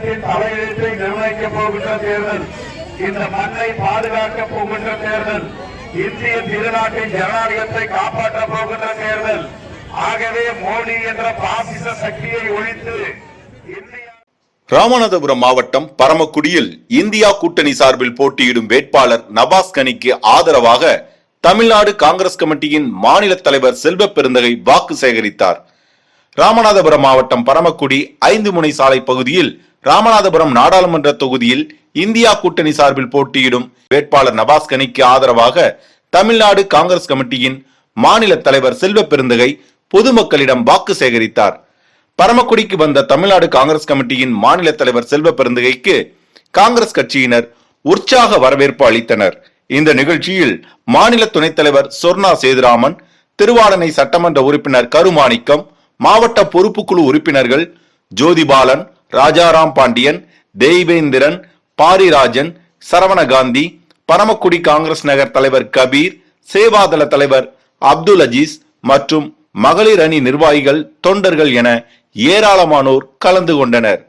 தலையெழுத்தை நிர்ணயிக்கப் போகின்ற தேர்தல் இந்த மண்ணை பாதுகாக்க போகின்ற தேர்தல் இந்திய திருநாட்டின் ஜனநாயகத்தை காப்பாற்ற போகின்ற தேர்தல். ஆகவே மோடி என்ற பாசிச சக்தியை ஒழித்து ராமநாதபுரம் மாவட்டம் பரமக்குடியில் இந்தியா கூட்டணி சார்பில் போட்டியிடும் வேட்பாளர் நவாஸ் கனிக்கு ஆதரவாக தமிழ்நாடு காங்கிரஸ் கமிட்டியின் மாநில தலைவர் செல்வ பெருந்தகை வாக்கு சேகரித்தார். ராமநாதபுரம் மாவட்டம் பரமக்குடி ஐந்து முனை சாலை பகுதியில் ராமநாதபுரம் நாடாளுமன்ற தொகுதியில் இந்தியா கூட்டணி சார்பில் போட்டியிடும் வேட்பாளர் நவாஸ் கனிக்கு ஆதரவாக தமிழ்நாடு காங்கிரஸ் கமிட்டியின் மாநில தலைவர் செல்வ பெருந்தகை பொதுமக்களிடம் வாக்கு சேகரித்தார். பரமக்குடிக்கு வந்த தமிழ்நாடு காங்கிரஸ் கமிட்டியின் மாநில தலைவர் செல்வ பெருந்தகைக்கு காங்கிரஸ் கட்சியினர் உற்சாக வரவேற்பு அளித்தனர். இந்த நிகழ்ச்சியில் மாநில துணைத் தலைவர் சொர்ணா சேதுராமன் திருவாடனை சட்டமன்ற உறுப்பினர் கருமாணிக்கம் மாவட்ட பொறுப்புக்குழு உறுப்பினர்கள் ஜோதிபாலன் ராஜாராம் பாண்டியன் தெய்வேந்திரன் பாரிராஜன் சரவணகாந்தி பரமக்குடி காங்கிரஸ் நகர் தலைவர் கபீர் சேவாதள தலைவர் அப்துல் அஜீஸ் மற்றும் மகளிர் அணி நிர்வாகிகள் தொண்டர்கள் என ஏராளமானோர் கலந்து கொண்டனர்.